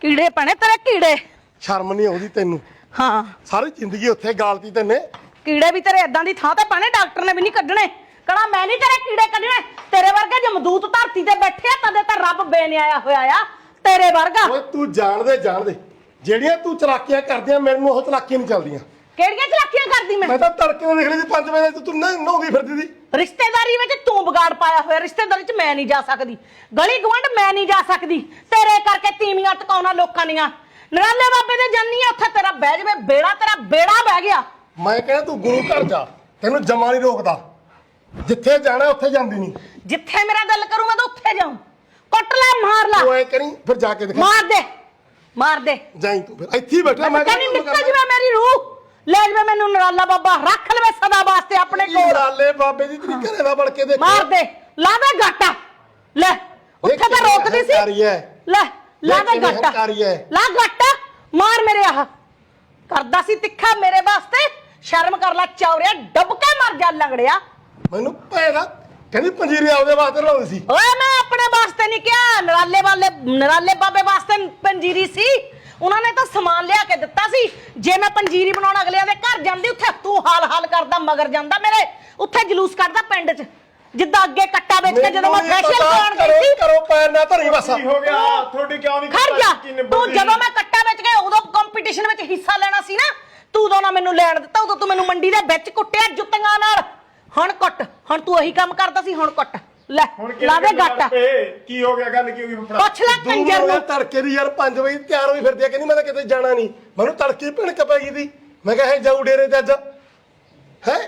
ਕੀੜੇ ਪਣੇ ਤੇਰੇ ਕੀੜੇ। ਸ਼ਰਮ ਨਹੀਂ ਆਉਂਦੀ ਤੈਨੂੰ। ਹਾਂ। ਸਾਰੀ ਜ਼ਿੰਦਗੀ ਉੱਥੇ ਗਾਲਤੀ ਤੈਨੇ। ਕੀੜੇ ਵੀ ਤੇਰੇ ਇਦਾਂ ਦੀ ਥਾਂ ਤੇ ਪਾਣੇ ਡਾਕਟਰ ਨੇ ਵੀ ਨਹੀਂ ਕੱਢਣੇ। ਕਹਣਾ ਮੈਂ ਨਹੀਂ ਤੇਰੇ ਕੀੜੇ ਕੱਢਣੇ। ਤੇਰੇ ਵਰਗੇ ਜਮਦੂਤ ਧਰਤੀ ਤੇ ਬੈਠੇ ਆ ਤਦੇ ਤਾਂ ਰੱਬ ਬੇਨਿਆਇਆ ਹੋਇਆ ਆ। ਤੇਰੇ ਵਰਗਾ। ਓਏ ਤੂੰ ਜਾਣਦੇ ਜਾਣਦੇ। ਜਿਹੜੀਆਂ ਤੂੰ ਚਲਾਕੀਆਂ ਕਰਦੀਆਂ ਮੈਨੂੰ ਉਹ ਚਲਾਕੀਆਂ ਨਹੀਂ ਚੱਲਦੀਆਂ। ਕਿਹੜੀਆਂ ਚਲਾਕੀਆਂ ਕਰਦੀ ਮੈਂ? ਮੈਂ ਤਾਂ ਤੜਕੇ ਨੂੰ ਦੇਖ ਲਈ ਸੀ 5 ਵਜੇ ਤੇ ਤੂੰ ਨਾ ਨਹਾਉਂਦੀ ਫਿਰਦੀ ਸੀ। ਰਿਸ਼ਤੇਦਾਰੀ ਵਿੱਚ ਤੂੰ ਵਿਗਾੜ ਪਾਇਆ ਹੋਇਆ ਰਿਸ਼ਤੇਦਾਰੀ 'ਚ ਮੈਂ ਨਹੀਂ ਜਾ ਸਕਦੀ। ਗਲੀ ਗਵੰਡ ਮੈਂ ਨਹੀਂ ਜਾ ਸਕਦੀ। ਤੇਰੇ ਕਰਕੇ ਤੀਵੀਆਂ ਟਕਾਉਣਾ ਲੋਕਾਂ ਦੀਆਂ। ਨਰਾਲੇ ਬਾਬੇ ਦੇ ਜਾਨੀ ਆ ਉੱਥੇ ਤੇਰਾ ਬਹਿ ਜਵੇ ਬੇੜਾ ਤੇਰਾ ਬੇੜਾ ਬਹਿ ਗਿਆ। ਮੈਂ ਕਹਿੰਦਾ ਤੂੰ ਗੁਰੂ ਘਰ ਜਾ ਤੈਨੂੰ ਜਮਾ ਨਹੀਂ ਰੋਕਦਾ। ਜਿੱਥੇ ਜਾਣਾ ਉੱਥੇ ਜਾਂਦੀ ਨਹੀਂ। ਜਿੱਥੇ ਮੇਰਾ ਦਿਲ ਕਰੂ ਮੈਂ ਤਾਂ ਉੱਥੇ ਜਾਉਂ ਕੁੱਟ ਲੈ ਮਾਰ ਲੈ। ਤੂੰ ਐ ਕਰੀ ਫਿਰ ਜਾ ਕੇ ਦਿਖਾ। ਮਾਰ ਦੇ ਮਾਰ ਦੇ। ਜਾਈ ਤੂੰ ਫਿਰ। ਇੱਥੇ ਹੀ ਬੈਠਾ ਮੈਂ ਕਹਿੰਦੀ ਨਿਕਲ ਜਵੇ ਮੇਰੀ ਰੂਹ। ਲੈ ਜਵੇ ਮੈਨੂੰ ਨਰਾਲਾ ਬਾਬਾ ਰੱਖ ਲਵੇ ਸਦਾ ਵਾਸਤੇ ਆਪਣੇ ਕੋਲ। ਲਾਲੇ ਬਾਬੇ ਦੀ ਤੇਰੀ ਘਰੇ ਦਾ ਬਣ ਕੇ ਦੇਖ। ਮਾਰ ਦੇ ਲਾ ਦੇ ਗਾਟਾ ਲੈ ਉੱਥੇ ਤਾਂ ਰੋਕਦੀ ਸੀ। ਲੈ ਲਾ ਦੇਖ ਦੇ ਕਿੰਨੀ ਗਾਟਾ। ਲਾ ਗਾਟਾ ਮਾਰ ਮੇਰੇ ਆਹ। ਕਰਦਾ ਸੀ ਤਿੱਖਾ ਮੇਰੇ ਵਾਸਤੇ। ਸ਼ਰਮ ਕਰ ਲੈ ਚੌਰਿਆ ਡੁੱਬ ਕੇ ਮਰ ਜਾ ਲੰਗੜਿਆ। ਮੈਨੂੰ ਭੈਣਾ ਕਹਿੰਦੀ ਪੰਜੀਰੀ ਆਪਦੇ ਵਾਸਤੇ ਲਾਉਂਦੀ ਸੀ। ਓਏ ਮੈਂ ਆਪਣੇ ਵਾਸਤੇ ਨਹੀਂ ਕਿਹਾ। ਨਰਾਲੇ ਵਾਲੇ ਨਰਾਲੇ ਬਾਬੇ ਵਾਸਤੇ ਪੰਜੀਰੀ ਸੀ। ਉਹਨਾਂ ਨੇ ਤਾਂ ਸਮਾਨ ਲਿਆ ਕੇ ਦਿੱਤਾ ਸੀ। ਜੇ ਮੈਂ ਪੰਜੀਰੀ ਬਣਾਉਣ ਅਗਲਿਆਂ ਦੇ ਘਰ ਜਾਂਦੀ ਉੱਥੇ ਤੂੰ ਹਾਲ ਹਾਲ ਕਰਦਾ ਮਗਰ ਜਾਂਦਾ ਮੇਰੇ ਉੱਥੇ ਜਲੂਸ ਕੱਢਦਾ ਪਿੰਡ 'ਚ। ਜਿੱਦਾਂ ਅੱਗੇ ਕੱਟਾ ਵੇਚ ਕੇ ਜਦੋਂ ਮੈਂ ਮੈਨੂੰ ਪਤਾ, ਕਰਾਉਣ ਗਈ ਸੀ। ਕਰੋ ਪੈਰ ਨਾ ਧਰੀ ਬਸ। ਕੀ ਹੋ ਗਿਆ? ਤੁਹਾਡੀ ਕਿਉਂ ਨਹੀਂ ਖੜ ਜਾ। ਤੂੰ? ਜਦੋਂ ਮੈਂ ਕੱਟਾ ਵੇਚ ਕੇ ਉਦੋਂ ਕੰਪੀਟੀਸ਼ਨ ਵਿੱਚ ਹਿੱਸਾ ਲੈਣਾ ਸੀ ਨਾ ਤੂੰ ਉਦੋਂ ਨਾ ਮੈਨੂੰ ਲੈਣ ਦਿੱਤਾ ਉਦੋਂ ਤੂੰ ਮੈਨੂੰ ਮੰਡੀ ਦੇ ਵਿੱਚ ਕੁੱਟਿਆ ਜੁੱਤੀਆਂ ਨਾਲ। ਹੁਣ ਕੁੱਟ ਹੁਣ ਤੂੰ ਇਹੀ ਕੰਮ ਕਰਦਾ ਸੀ ਹੁਣ ਕੁੱਟ। ਲੈ ਹੁਣ ਕਿਹੜੇ ਲਾ ਦੇ ਗੱਟ। ਪਏ? ਕੀ ਹੋ ਗਿਆ ਗੱਲ ਕੀ ਹੋ ਗਈ? ਫਫੜਾ ਪੁੱਛ ਲੈ ਕੰਜਰ ਨੂੰ। ਤੜਕੇ ਦੀ ਯਾਰ 5 ਵਜੇ ਤਿਆਰ ਹੋਈ ਫਿਰਦੀ ਆ ਕਹਿੰਦੀ ਮੈਂ ਤਾਂ ਕਿਤੇ ਜਾਣਾ ਨਹੀਂ। ਮੈਨੂੰ ਤੜਕੇ ਹੀ ਭਿਣਕ ਪੈ ਗਈ ਦੀ। ਮੈਂ ਕਿਹਾ ਇਹ ਜਾਊ ਡੇਰੇ ਤੇ ਅੱਜ। ਹੈ?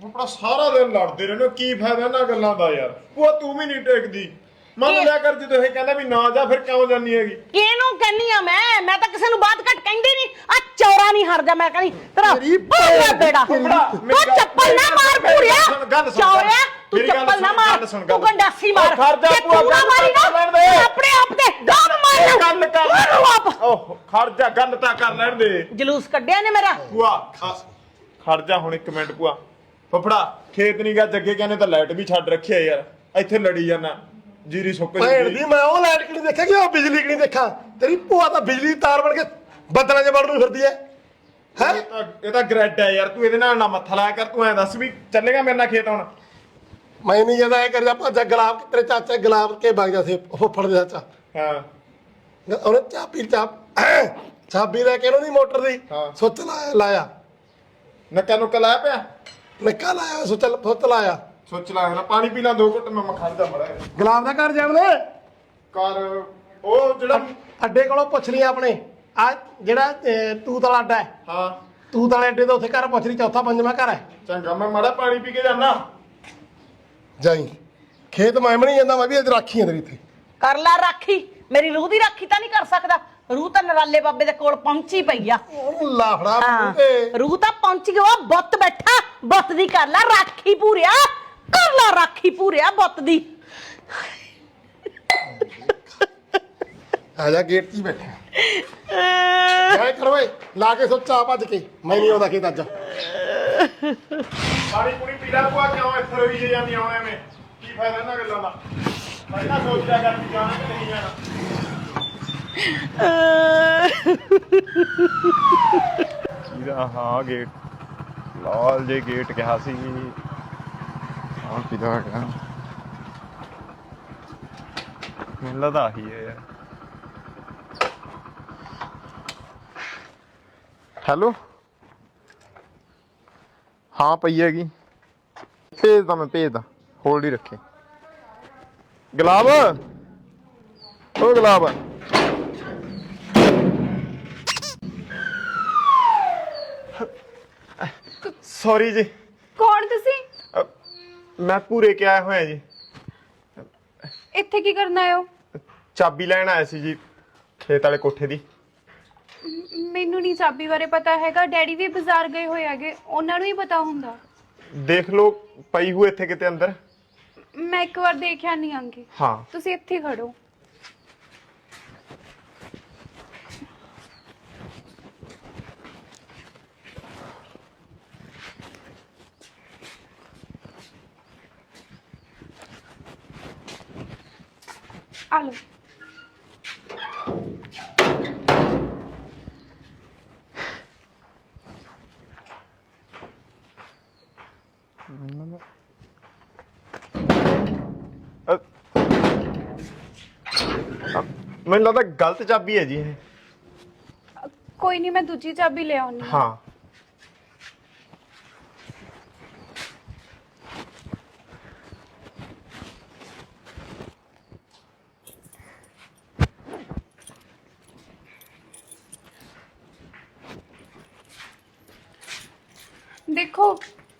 ਫਫੜਾ ਸਾਰਾ ਦਿਨ ਲੜਦੇ ਰਹਿੰਦੇ ਹੋ, ਕੀ ਫਾਇਦਾ ਇਹਨਾਂ ਗੱਲਾਂ ਦਾ ਯਾਰ? ਉਹ ਤੂੰ ਵੀ ਨਹੀਂ ਟੇਕਦੀ। ਮੰਨ? ਲਿਆ ਕਰ ਜਦੋਂ ਇਹ ਕਹਿੰਦਾ ਵੀ ਨਾ ਜਾ ਫਿਰ ਕਿਉਂ ਜਾਨੀ ਹੈਗੀ? ਕਿਹਨੂੰ ਕਹਿੰਨੀ ਆ ਮੈਂ? ਮੈਂ ਤਾਂ ਕਿਸੇ ਨੂੰ ਬਾਤ ਘੱਟ ਕਹਿੰਦੀ ਨਹੀਂ। ਆ ਚੌਰਾ ਨਹੀਂ ਹਰਦਾ ਮੈਂ ਕਹਿੰਦੀ ਤੇਰਾ ਮੇਰੀ ਬੇੜਾ ਤੂੰ ਮੇਰੀ ਚੱਪਲ ਨਾ ਮਾਰ ਗੱਲ ਪੂਰਿਆ ਸੁਣ, ਗੱਲ ਸੁਣ, ਚੌਰਿਆ। ਤੂੰ ਮੇਰੀ ਗੱਲ ਚੱਪਲ ਨਾ ਸੁਣ, ਮਾਰ ਗੱਲ ਸੁਣ, ਤੂੰ ਗੱਲ। ਗੰਡਾਸੀ ਮਾਰ। ਖੜ ਜਾ, ਜੇ ਤੂੰ ਤੂੰ ਨਾ ਆਪਣਾ ਮਾਰੀ ਨਾ ਕਰ ਲੈਣ ਦੇ। ਤੂੰ ਆਪਣੇ ਆਪ ਤੇ ਦਮ ਮਾਰ ਲੈ। ਗੱਲ ਕਰ। ਮਾਰੂ ਆਪ। ਓਹ ਖੜ ਜਾ ਗੱਲ ਤਾਂ ਕਰ ਲੈਣ ਦੇ। ਜਲੂਸ ਕੱਢਿਆ ਨੇ ਮੇਰਾ। ਭੂਆ ਆ, ਖੜ ਜਾ ਹੁਣ ਇੱਕ ਮਿੰਟ ਭੂਆ। ਫਫੜਾ ਖੇਤ ਨਹੀਂ ਗਾ ਜੱਗੇ ਕਹਿੰਦੇ ਤਾਂ ਲਾਈਟ ਵੀ ਛੱਡ ਰੱਖਿਆ ਯਾਰ। ਇੱਥੇ ਲੜੀ ਜਾਣਾ ਜੀਰੀ ਸੁੱਕ ਭੈਣ ਦੀ ਮੈਂ ਉਹ ਲਾਈਟ ਕਿਹੜੀ ਦੇਖਿਆ ਕਿ ਉਹ ਬਿਜਲੀ ਕਿਹੜੀ ਦੇਖਾਂ? ਤੇਰੀ ਭੂਆ ਤਾਂ ਬਿਜਲੀ ਦੀ ਤਾਰ ਬਣ ਕੇ ਬੱਦਲਾਂ 'ਚ ਵੜ ਨੂੰ ਫਿਰਦੀ ਐ। ਹੈ? ਇਹ ਤਾਂ ਇਹ ਤਾਂ ਗ੍ਰੈਡ ਹੈ ਯਾਰ ਤੂੰ ਇਹਦੇ ਨਾਲ ਨਾ ਮੱਥਾ ਲਾਇਆ ਕਰ ਤੂੰ ਐ ਦੱਸ ਵੀ ਚੱਲੇਗਾ ਮੇਰੇ ਨਾਲ ਖੇਤ ਹੁਣ? ਮੈਂ ਨਹੀਂ ਜਦਾ ਇਹ ਕਰ ਜਾ ਭੱਜਾ ਗੁਲਾਬ ਤੇਰੇ ਚਾਚਾ ਗੁਲਾਬ ਕੇ ਵਗ ਜਾ ਸੀ ਫੁੱਫੜ ਦੇ ਚਾਚਾ। ਹਾਂ। ਉਹਨੇ ਚਾਬੀ ਚਾਬ ਚਾਬੀ ਲੈ ਕੇ ਉਹਨਾਂ ਦੀ ਮੋਟਰ ਦੀ ਹਾਂ। ਸੁੱਚ ਲਾਇਆ ਲਾਇਆ। ਨੱਕਾ ਨੁੱਕਾ ਲਾਇਆ ਪਿਆ? ਨਿੱਕਾ ਲਾਇਆ ਸੁੱਚ ਸੁੱਚ ਲਾਇਆ। ਸੋਚ ਲਾ ਨਾ ਪਾਣੀ ਪੀ ਲਾਂ ਦੋ ਘੁੱਟ ਮੈਂ ਮਖਾਂਦਾ ਮੜਾ। ਗੁਲਾਬ ਦਾ ਘਰ ਜਾਣਦੇ ਕਰ ਉਹ ਜਿਹੜਾ ਅੱਡੇ ਕੋਲੋਂ ਪੁੱਛ ਲਈ ਆਪਣੇ। ਆ ਜਿਹੜਾ ਅਹ, ਤੂਤ ਵਾਲਾ ਅੱਡਾ ਹੈ। ਹਾਂ। ਤੂਤ ਵਾਲੇ ਅੱਡੇ ਤੋਂ ਉੱਥੇ ਘਰ ਪੁੱਛ ਲਈ ਚੌਥਾ ਪੰਜਵਾਂ ਘਰ ਹੈ। ਚੰਗਾ ਮੈਂ ਮੜਾ ਪਾਣੀ ਪੀ ਕੇ ਜਾਣਾ ਜਾਈ। ਖੇਤ ਮੈਂ ਵੀ ਨਹੀਂ ਜਾਂਦਾ ਮੈਂ ਵੀ ਅੱਜ ਰਾਖੀ ਆ ਤੇਰੀ ਇੱਥੇ। ਕਰ ਲੈ ਰਾਖੀ। ਮੇਰੀ ਰੂਹ ਦੀ ਰਾਖੀ ਤਾਂ ਨਹੀਂ ਕਰ ਸਕਦਾ। ਰੂਹ ਤਾਂ ਨਰਾਲੇ ਬਾਬੇ ਦੇ ਕੋਲ ਪਹੁੰਚੀ ਪਈ ਆ। ਉਹਨੂੰ ਲਾਫੜਾ ਹਾਂ। ਤੇ। ਰੂਹ ਤਾਂ ਪਹੁੰਚ ਗਿਆ ਬੁੱਤ ਬੈਠਾ। ਬੁੱਤ ਦੀ ਕਰ ਲੈ ਰਾਖੀ ਪੂਰਿਆ ਕਰ ਲੈ ਰਾਖੀ ਪੂਰਿਆ ਬੁੱਤ ਦੀ। ਆ ਜਾ ਗੇਟ 'ਚ ਹੀ ਬੈਠਾ ਕਰ ਓਏ ਲਾ ਕੇ ਸੋਚਾ ਭੱਜ ਕੇ। ਮੈਂ ਨਹੀਂ ਆਉਂਦਾ ਖੇਤ ਅੱਜ। ਪਾਣੀ ਪੂਣੀ ਪੀ ਲੈ ਕਿਉਂ ਇੱਥੇ ਰੋਈ ਜੇ ਜਾਂਦੀ ਆਉਣੇ ਮੈਂ ਕੀ ਫਾਇਦਾ ਇਹਨਾਂ ਗੱਲਾਂ ਦਾ? ਪਹਿਲਾਂ ਸੋਚ ਲਿਆ ਕਰ ਵੀ ਜਾਣਾ ਕਿ ਨਹੀਂ ਜਾਣਾ। ਇਹਦਾ ਹਾਂ ਗੇਟ ਲਾਲ ਜੇ ਗੇਟ ਕਿਹਾ ਸੀ। ਹਾਂ ਪਿਦਾ ਹੈਗਾ। ਮੈਨੂੰ ਲੱਗਦਾ ਆਹੀ ਹੈ ਯਾਰ। ਹੈਲੋ ਹਾਂ ਪਈ ਹੈਗੀ। ਭੇਜਦਾ ਮੈਂ ਭੇਜਦਾ ਹੋਲਡ ਹੀ ਰੱਖੇ। ਗੁਲਾਬ! ਓ ਗੁਲਾਬ! ਸੌਰੀ ਜੀ। ਕੌਣ ਤੁਸੀਂ? ਅ, ਮੈਂ ਪੂਰੇ ਕਿ ਆਇਆ ਹੋਇਆ ਜੀ। ਇੱਥੇ ਕੀ ਕਰਨ ਆਏ ਹੋ? ਚਾਬੀ ਲੈਣ ਆਇਆ ਸੀ ਜੀ ਖੇਤ ਵਾਲੇ ਕੋਠੇ ਦੀ। ਮੈਨੂੰ ਨਹੀਂ ਚਾਬੀ ਬਾਰੇ ਪਤਾ ਹੈਗਾ? ਡੈਡੀ ਵੀ ਬਾਜ਼ਾਰ ਗਏ ਹੋਏ ਹੈਗੇ। ਉਹਨਾਂ ਨੂੰ ਹੀ ਪਤਾ ਹੁੰਦਾ। ਦੇਖ ਲਓ ਪਈ ਹੋਈ ਇੱਥੇ ਕਿਤੇ ਅੰਦਰ। ਮੈਂ ਇੱਕ ਵਾਰ ਦੇਖਿਆ ਨਹੀਂ ਆਂਗੀ। ਹਾਂ। ਤੁਸੀਂ ਇੱਥੇ ਹੀ ਖੜੋ। ਆ ਲਓ। ਮੈਨੂੰ ਲੱਗਦਾ ਗਲਤ ਚਾਬੀ ਹੈ ਜੀ ਇਹ। ਕੋਈ ਨਹੀਂ ਮੈਂ ਦੂਜੀ ਚਾਬੀ ਲੈ ਆਉਣੀ ਹਾਂ। ਦੇਖੋ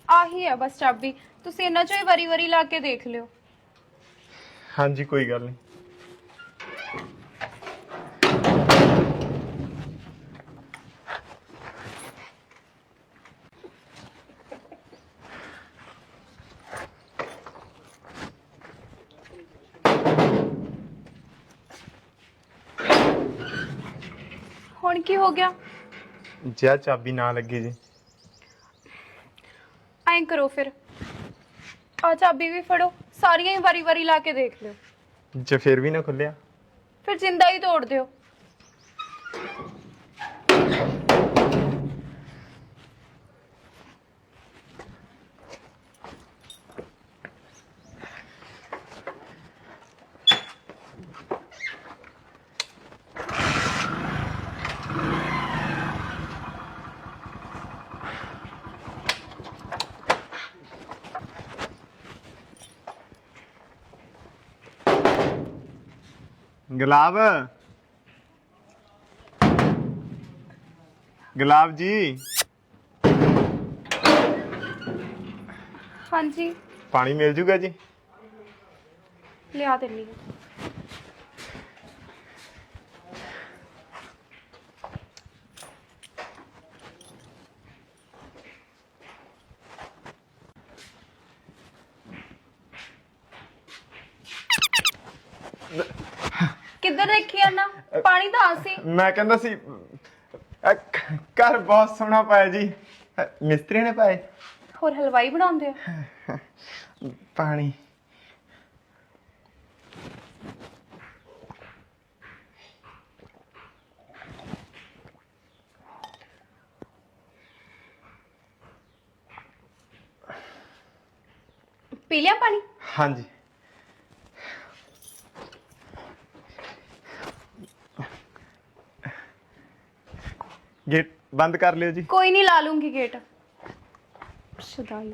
ਆਹੀ ਹੈ ਬਸ ਚਾਬੀ। ਤੁਸੀਂ ਇਹਨਾਂ ਚੋਂ ਹੀ ਵਾਰੀ-ਵਾਰੀ ਲਾ ਕੇ ਦੇਖ ਲਿਓ। ਹਾਂਜੀ ਕੋਈ ਗੱਲ ਨਹੀਂ। ਹੁਣ ਕੀ ਹੋ ਗਿਆ? ਜੇ ਆਹ ਚਾਬੀ ਨਾ ਲੱਗੇ ਜੀ। ਐਂ ਕਰੋ ਫਿਰ। ਆ ਚਾਬੀ ਵੀ ਫੜੋ ਸਾਰੀਆਂ ਹੀ ਵਾਰੀ-ਵਾਰੀ ਲਾ ਕੇ ਦੇਖ ਲਿਓ। ਜੇ ਫਿਰ ਵੀ ਨਾ ਖੁੱਲਿਆ। ਫਿਰ ਜਿੰਦਾ ਹੀ ਤੋੜ ਦਿਓ। ਗੁਲਾਬ। ਗੁਲਾਬ ਜੀ। ਹਾਂਜੀ। ਪਾਣੀ ਮਿਲ ਜੂਗਾ ਜੀ? ਲਿਆ ਦਿੰਨੀ ਹਾਂ ਕਿੱਧਰ ਦੇਖੀ ਨਾ? ਪਾਣੀ ਤਾਂ ਆ ਸੀ। ਮੈਂ ਕਹਿੰਦਾ ਸੀ ਅਹ, ਘ- ਘਰ ਬਹੁਤ ਸੋਹਣਾ ਪਾਇਆ ਜੀ। ਅਹ, ਮਿਸਤਰੀ ਨੇ ਪਾਏ? ਹੋਰ ਹਲਵਾਈ ਬਣਾਉਂਦੇ ਹੋ ਪਾਣੀ। ਪੀ ਲਿਆ ਪਾਣੀ? ਹਾਂਜੀ। ਗੇਟ ਬੰਦ ਕਰ ਲਿਓ ਜੀ। ਕੋਈ ਨਹੀਂ ਲਾ ਲੂੰਗੀ ਗੇਟ। ਸ਼ਦਾਈ।